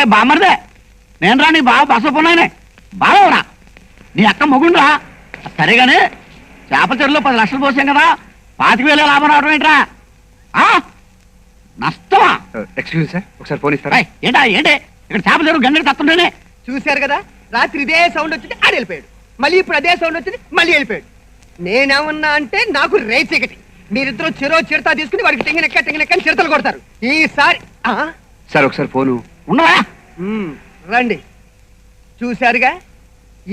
ఒరే బామ్మర్దే? నేను రా నీ బావ బసపున్నాయనే బావరా నీ అక్క మొగుండ్రా? సరేగానే చేపల చెరువులో పది లక్షలు పోసాం కదా పాతిక వేల లాభం రావడం ఏంట్రా? ఆ? నష్టమా? ఎక్స్క్యూజ్ సార్ ఒకసారి ఫోన్ ఇస్తారా? రేయ్, ఏంటా ఏంటి? ఇక్కడ చేపల చెరువు గంగడి తత్తుంటేనే. చూశారు కదా రాత్రి ఇదే సౌండ్ వచ్చింది ఆడు వెళ్ళిపోయాడు. మళ్ళీ ఇప్పుడు అదే సౌండ్ వచ్చింది మళ్ళీ వెళ్ళిపోయాడు. నేనేమన్నా అంటే నాకు రేట్ ఒకటి మీరిద్దరూ చెరో చిరతా తీసుకుని వాడికి తెంగినెక్క తెంగినెక్క అని చిరతలు కొడతారు. ఈసారి ఆ? సార్ ఒకసారి ఫోను. ఉండవా? మ్మ్, రండి. చూశారుగా?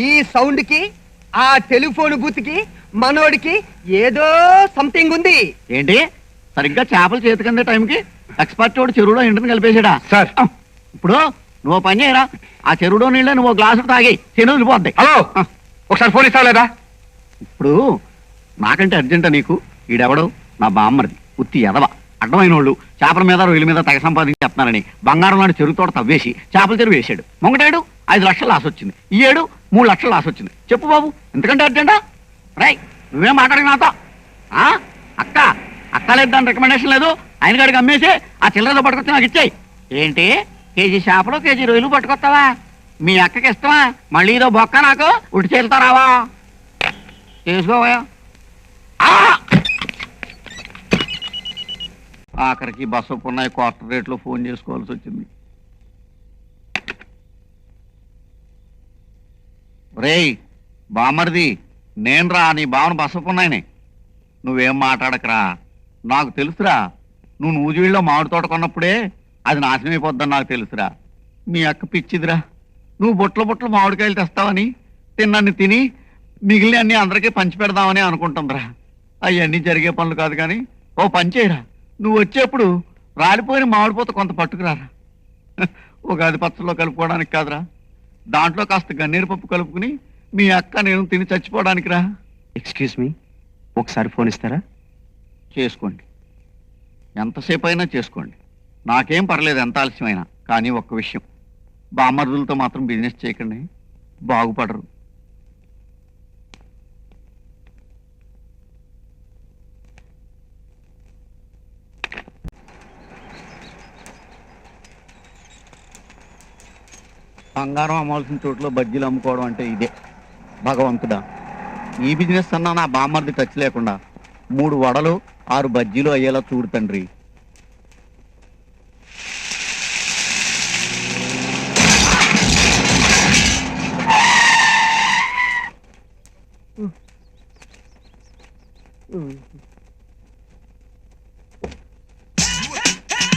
ఈ సౌండ్కి ఆ టెలిఫోన్ బూత్కి మనోడికి ఏదో సంథింగ్ ఉంది. ఏంటి? సరిగ్గా చేపలు చేతికందే టైంకి ఎక్స్పర్ట్ వాడు చెరువులో ఇంటిని కలిపేసాడా సార్. ఇప్పుడు నువ్వు పని చేయరా? ఆ చెరువులో నీళ్ళ నువ్వు గ్లాసు తాగి చెను వెళ్ళిపోద్ది హలో. ఒకసారి ఫోన్ ఇస్తావా లేదా? ఇప్పుడు నాకంటే అర్జెంటా నీకు. ఈడెవడు? నా బామ్మరిది. ఉత్తి ఎదవ అడ్డమైన వాళ్ళు చేపల మీద రొయ్యల మీద తెగ సంపాదించి చెప్తున్నారని బంగారం లాంటి చెరువు తోట తవ్వేసి చేపల చెరువు వేసాడు మొంగటాడు ఐదు లక్షలు లాస్ వచ్చింది. ఈ ఏడు మూడు లక్షలు లాస్ వచ్చింది. చెప్పు బాబు ఎందుకంటే అర్జెంటా? రై నువ్వేం మాట్లాడిన నాతో? ఆ? అక్క అక్క లేదు దాని రికమెండేషన్ లేదు. ఆయన గడికి అమ్మేసి ఆ చిల్లరతో పట్టుకొచ్చి నాకు ఇచ్చాయి. ఏంటి? కేజీ చేపలు కేజీ రొయ్యలు పట్టుకొస్తావా? మీ అక్కకి ఇస్తావా మళ్ళీ ఇదో బొక్క నాకు ఉడి చేరుతా రావా? చేసుకోవా ఆఖరికి బస్సు ఉన్నాయి క్వార్టర్ రేట్లో ఫోన్ చేసుకోవాల్సి వచ్చింది. రేయ్ బామర్ది నేను రా నీ బావను బసపున్నాయని నువ్వేం మాట్లాడకరా? నాకు తెలుసురా నువ్వు నూజివీళ్ళలో మామిడి తోట కొన్నప్పుడే అది నాశనం అయిపోద్దని నాకు తెలుసురా. మీ అక్క పిచ్చిదిరా. నువ్వు బుట్టలు బొట్లు మామిడికాయలు తెస్తావని తిన్నాన్ని తిని మిగిలిన అన్ని అందరికీ పంచి పెడదామని అనుకుంటుందిరా. అవన్నీ జరిగే పనులు కాదు కానీ ఓ పని చేయరా. నువ్వు వచ్చేప్పుడు రాలిపోయిన మామిడిపోత కొంత పట్టుకురారా. ఉగాది పచ్చలో కలుపుకోవడానికి కాదురా. దాంట్లో కాస్త గన్నీరు పప్పు కలుపుకుని మీ అక్క నేను తిని చచ్చిపోవడానికి రా. ఎక్స్క్యూజ్ మీ ఒకసారి ఫోన్ ఇస్తారా? చేసుకోండి. ఎంతసేపు అయినా చేసుకోండి. నాకేం పర్లేదు ఎంత ఆలస్యమైనా కానీ ఒక్క విషయం. బామ్మర్దులతో మాత్రం బిజినెస్ చేయకండి. బాగుపడరు. బంగారం అమ్మాల్సిన చోట్ల బజ్జీలు అమ్ముకోవడం అంటే ఇదే. భగవంతుడా ఈ బిజినెస్ అన్నా నా బామ్మర్ది టచ్ లేకుండా మూడు వడలు ఆరు బజ్జీలు అయ్యేలా చూడు తండ్రి.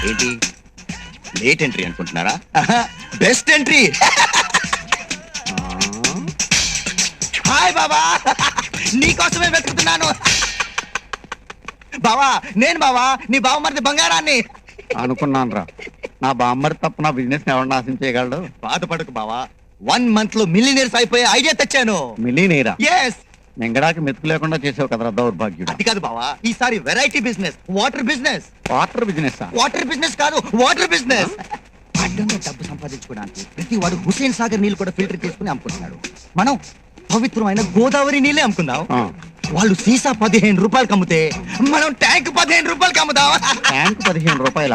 ఏంటి? లేట్ ఎంట్రీ అనుకుంటున్నారా? Best entry. హాయ్ బాబా. నీకోసమే వెతుకుతున్నాను. బావా నేను బావా నీ బావ మరిది బంగారాన్ని. అనుకున్నాను రా. నా బామ్మరి తప్ప నా బిజినెస్ ఎవరు నాశనం చేయగలడు? బాధపడకు బావా. వన్ మంత్లో మిలినియర్స్ అయిపోయే ఐడియా తెచ్చాను. మిలీనీరా ఎస్ మింగడానికి మెతుకు లేకుండా చేసావు కదరా దౌర్భాగ్యుడు. అది కాదు బావా. ఈసారి variety business water business water business water business కాదు వాటర్ బిజినెస్ అడ్డంగా డబ్బు సంపాదించుకోవడానికి ప్రతి వాడు హుసేన్ సాగర్ నీళ్ళు కూడా ఫిల్టర్ చేసుకుని అమ్ముకుంటున్నాడు. మనం పవిత్రమైన గోదావరి నీళ్ళే అమ్ముకుందాం. వాళ్ళు సీసా పదిహేను రూపాయలకి అమ్మితే మనం ట్యాంక్ పదిహేను రూపాయలకి అమ్ముదాం ట్యాంక్ పదిహేను రూపాయల.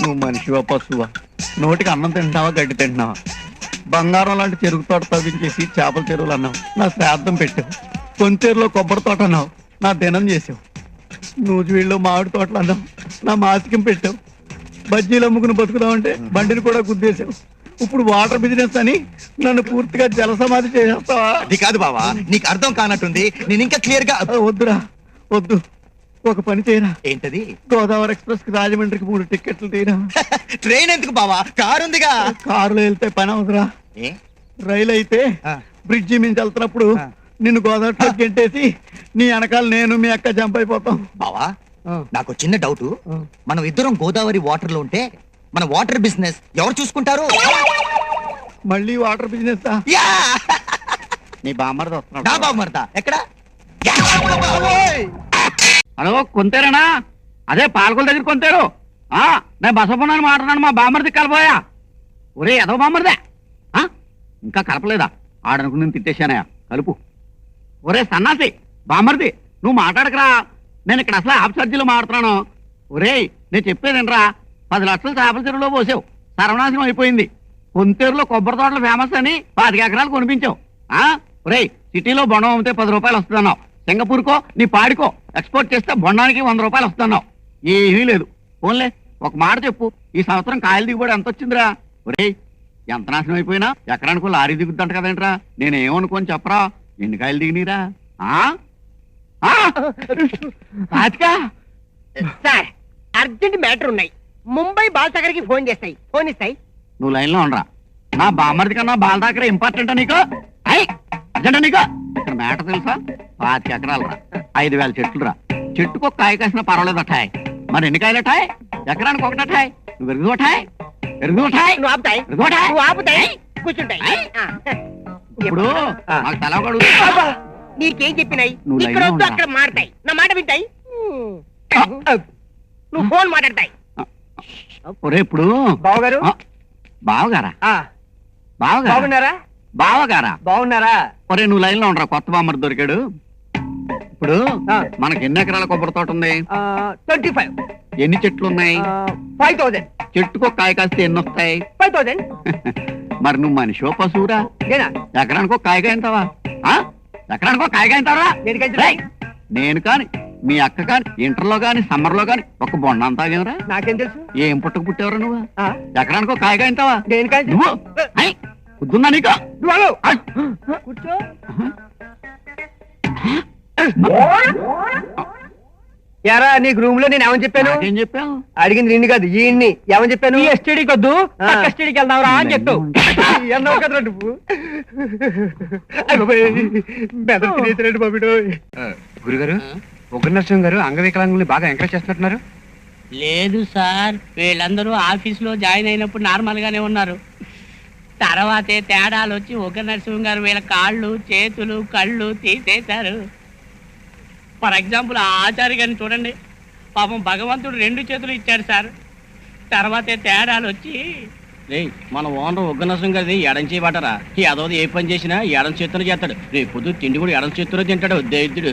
నువ్వు మనిషివా పశువా. నోటికి అన్నం తింటున్నావా గడ్డి తింటున్నావా? బంగారం లాంటి చెరుకు తోట తవ్వించేసి చేపల చెరువులు అన్నావు. నా శ్రాద్ధం పెట్టావు కొంచెరులో కొబ్బరి తోట అన్నావు. నా దినం చేసావు. నూజివీళ్ళు మామిడి తోటలు అన్నావు. నా మాసికం పెట్టావు బజ్జీలు అమ్ముకుని బతుకుదామంటే బండిని కూడా గుద్దేశావు. ఇప్పుడు వాటర్ బిజినెస్ అని నన్ను పూర్తిగా జల సమాధి చేసేస్తావా? అది కాదు బావా నీకు అర్థం కానట్టుంది. నేను ఇంకా క్లియర్గా వద్దురా వద్దు. ఒక పని చేయరా. ఏంటది? గోదావరి ఎక్స్ప్రెస్కి రాజమండ్రికి మూడు టికెట్లు తీరా. ట్రైన్ ఎందుకు బావా? కారు ఉందిగా. కారులో వెళ్తే పని అవుతురా? రైలు అయితే. బ్రిడ్జి మీద వెళ్తున్నప్పుడు. నిన్ను గోదావరిలో గెంటేసి నీ వెనకాల నేను మీ అక్క జంప్ అయిపోతాం. బావా నాకు చిన్న డౌట్ మనం ఇద్దరం గోదావరి వాటర్లో ఉంటే మన వాటర్ బిజినెస్ ఎవరు చూసుకుంటారు? మళ్ళీ వాటర్ బిజినెస్ యా! నీ బామ్మర్ది వస్తున్నాడు. ఎక్కడ! హలో కొంతేరేనా? అదే పాలకొల దగ్గర కొంతారు. ఆ నేను బసపన్నాను మాట్లాడాను మా బామ్మర్ది కలపోయా ఒరే ఎదో బామ్మర్దే. ఆ ఇంకా కలపలేదా? ఆడనుకు నేను తిట్టేశానయా కలుపు. ఒరే సన్నాసి బామ్మర్ది నువ్వు మాట్లాడకరా. నేను ఇక్కడ అసలు ఆఫ్ ఛార్జీలో మాడుతున్నాను ఒరేయ్ నేను చెప్పేదేనరా పది లక్షలు చేపల చెరువులో పోసావు. సర్వనాశనం అయిపోయింది. కొంతేరులో కొబ్బరి తోటలు ఫేమస్ అని పాతిక ఎకరాలు కొనిపించావు. ఆ? ఒరేయ్ సిటీలో బొండం అమ్మితే పది రూపాయలు వస్తున్నావు సింగపూర్కో నీ పాడికో ఎక్స్పోర్ట్ చేస్తే బొండానికి వంద రూపాయలు వస్తున్నావు ఏమీ లేదు. ఓన్లే ఒక మాట చెప్పు. ఈ సంవత్సరం కాయలు దిగుబడి ఎంత వచ్చిందిరా? ఒరేయ్ ఎంత నాశనం అయిపోయినా ఎకరానికి లారీ దిగుద్దంట కదేంట్రా. నేనేమనుకోని చెప్పరా? ఎన్ని కాయలు దిగినీరా? ఆ? పాతిక సార్ అర్జెంట్ మ్యాటర్ ఉన్నాయి. ముంబై బాలసాగర్కి ఫోన్ చేస్తాయి. ఫోన్ ఇస్తాయి. నువ్వు లైన్లో ఉండరా. నా బామ్మర్ది కన్నా బాల దగ్గర ఇంపార్టెంట్ నీకు? ఐ అర్జెంట్ నీకు? ఇక్కడ మేట తెలుసా? పాతిక ఎకరాలు రా ఐదు వేల చెట్లు రా చెట్టుకు కాయ కాసిన పర్వాలేదు అఠాయ్ మరి ఎన్ని కాయలు అఠాయ్ ఎకరానికి ఒకటి అఠాయ్ నువ్వు ఎరుగు అఠాయ్ ఎరుగు అఠాయ్ నువ్వు ఆపుతాయి. నువ్వు ఆపుతాయి. కూర్చుంటాయి. ఇప్పుడు. నాకు అబ్బా, నీకేం చెప్పినాయి? నువ్వు ఇక్కడ వద్దు? అక్కడ మాడతాయి నా మాట వింటాయి? నువ్వు ఫోన్ మాట్లాడతాయి. ఒరే ఇప్పుడు? బావగారు? ఆ, బావగారా? ఆ, బావగారా? బాగున్నారా? బావగారా? బాగున్నారా? ఒరే నువ్వు లైన్లో ఉండరా కొత్త బామ్మర్ దొరికాడు. ఇప్పుడు ఆ. మనకి ఎన్ని ఎకరాల కొబ్బరి తోట ఉంది? ట్వంటీ ఫైవ్ ఎన్ని చెట్లు ఉన్నాయి? ఫైవ్ థౌసండ్ చెట్టుకు ఒక కాయ కాస్తే ఎన్ని వస్తాయి? ఫైవ్ థౌసండ్ మరి నువ్వు మనిషో పశువురా? ఎకరానికి ఒక కాయ కాయంతావా ఆ? ఎకరానికి ఒక కాయ కాయంతావా నేను కాని మీ అక్క కాని ఇంటర్లో కాని సమ్మర్లో కాని ఒక బొండ తాగేవరా నాకేం తెలుసు? ఏం పుట్టకు పుట్టేవరా నువ్వు? ఆ, ఎకరానికి ఒక కాయ కాయంతావా నేను కాదు నువ్వు కుద్దుందా నీకు? కూర్చో. యారా నీకు రూమ్లో నేను ఏమని చెప్పాను? నాకేం చెప్పావు? అడిగింది నిన్ను కాదు ఈయన్ని. ఏమని చెప్పాను? ఎస్టీడీకి వద్దు ఎస్టీడీకి వెళ్దాంరా అని చెప్పావు అన్నావు కదరా నువ్వు. అయ్ బాబోయ్, మెదడు తినేసినట్టు బాబుడు గురుగారు ఉగ్ర నరసింహ గారు అంగవికలాంగుల్ని బాగా ఎంకరేజ్ చేస్తున్నట్టున్నారు. లేదు సార్ వీళ్ళందరూ ఆఫీస్లో జాయిన్ అయినప్పుడు నార్మల్ గానే ఉన్నారు. తర్వాతే తేడాలు వచ్చి ఒక నరసింహ గారు వీళ్ళ కాళ్ళు చేతులు కళ్ళు తీసేశారు. ఫర్ ఎగ్జాంపుల్ ఆ ఆచార్య గారిని చూడండి. పాపం భగవంతుడు రెండు చేతులు ఇచ్చాడు సార్. తర్వాతే తేడాలు వచ్చి మన ఓనర్ ఉగ్గనరసింహ గారిది ఎడం చేయబట్టరా ఈ అదోది ఏ పని చేసినా ఎడం చేతులు చేస్తాడు. రేపు పొద్దు తిండి కూడా ఎడం చేతులు తింటాడు దైద్యుడు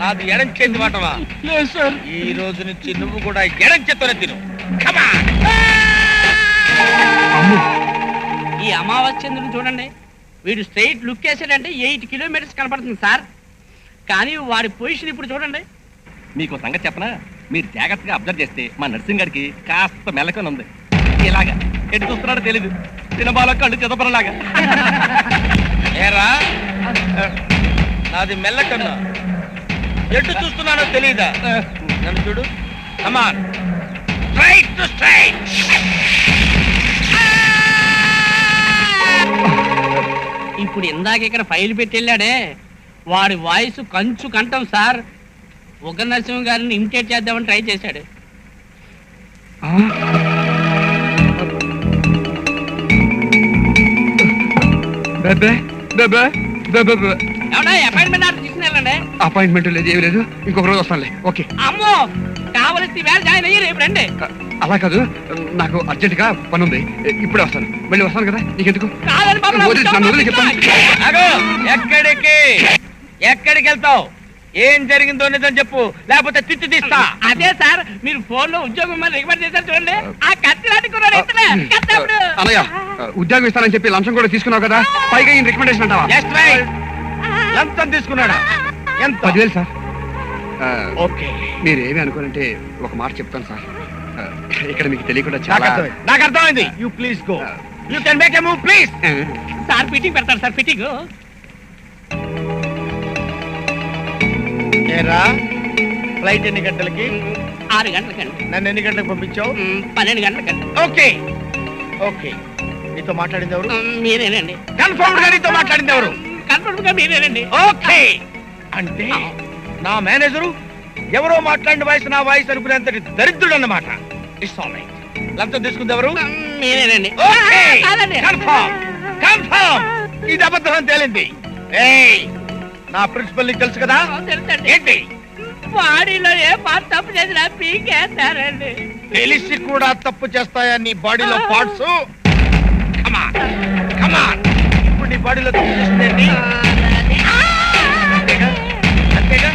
నాది ఎడం చేతి సార్. ఈ రోజు నుంచి నువ్వు కూడా ఎడం చేత్తోనే తిను. On. ఈ అమావాస్య చంద్రుని చూడండి. వీడు స్ట్రైట్ లుక్ వేసాడంటే ఎయిట్ కిలోమీటర్స్ కనపడుతుంది సార్. కానీ వాడి పొజిషన్ ఇప్పుడు చూడండి. మీకు సంగతి చెప్పనా? మీరు జాగ్రత్తగా అబ్జర్వ్ చేస్తే మా నర్సింగ్ గారికి కాస్త మెలకొని ఉంది. ఇలాగా. ఎటు చూస్తున్నాడో తెలీదు. సినిమాలో కళ్ళు చిదపరలాగా. ఏరా? నాది మెల్ల కన్నా. ఎటు చూస్తున్నానో తెలియదా నన్ను చూడు. కమాన్ స్ట్రైట్ టు స్ట్రైట్ ఇప్పుడు ఇందాక ఇక్కడ ఫైల్ పెట్టి వెళ్ళాడే వాడి వాయిస్ కంచు కంఠం సార్. ఉగ్గ నరసింహ గారిని ఇమిటేట్ చేద్దామని ట్రై చేశాడు. అపాయింట్మెంట్ లేదు ఏమి లేదు. ఇంకొక రోజు వస్తానులే. ఓకే. అమ్మో కావలిస్తే వేళ జాయిన్ అయ్యి రేపు రండి. అలా కాదు. నాకు అర్జెంట్గా పని ఉంది ఇప్పుడే వస్తాను. మళ్ళీ వస్తాను కదా? నీకెందుకు? ఎక్కడికి? ఎక్కడికి వెళ్తావు? ఏం జరిగిందో నిజం చెప్పు. లేకపోతే తిత్తి తీస్తా. అదే సార్ మీరు ఫోన్లో ఉద్యోగం రికమెండ్ చేశారు చూడండి. ఆ. అన్నయ్య ఉద్యోగం ఇస్తానని చెప్పి లంచం కూడా తీసుకున్నావు కదా? పైగా ఈ రికమెండేషన్ అంటావా? తీసుకున్నాడా? ఎంత? పదివేలు సార్. ఆ, ఓకే. మీరు ఏమి అనుకోనంటే ఒక మాట చెప్తాను సార్. ఇక్కడ మీకు తెలియకుండా నాకు చాలా అర్థమైంది. నాకు అర్థమైంది. You please go you can make a move please sir fitting పెడతారు సార్ ఫిట్టింగ్ ఏరా? ఫ్లైట్ ఎన్ని గంటలకి? ఆరు గంటలకండి. నన్ను ఎన్ని గంటలకు పంపించావు? పన్నెండు గంటలకండి. ఓకే. ఓకే. నీతో మాట్లాడింది ఎవరు? మీరేనండి. కన్ఫర్మ్గా నీతో మాట్లాడింది ఎవరు? కన్ఫర్మ్గా మీరేనండి. ఓకే. అంటే నా మేనేజరు ఎవరో మాట్లాడిన వాయిస్ నా వాయిస్ అనుకునేంతటి దరిద్రుడు అన్నమాట ఇస్తాం లంచం తీసుకుంటే ఎవరు? నేనేనండి కన్ఫర్మ్ కన్ఫర్మ్ ఇది అబద్ధం తేలింది. ఏయ్ నా ప్రిన్సిపల్ నీకు తెలుసు కదా? ఏంటి? బాడీలో ఏ పార్ట్ తప్పు చేసినా పీకేస్తారండి తెలిసి కూడా తప్పు చేస్తాయా నీ బాడీలో పార్ట్స్? ఇప్పుడు నీ బాడీలో తప్పు చేస్తుంది అంతేగా? అంతేగా?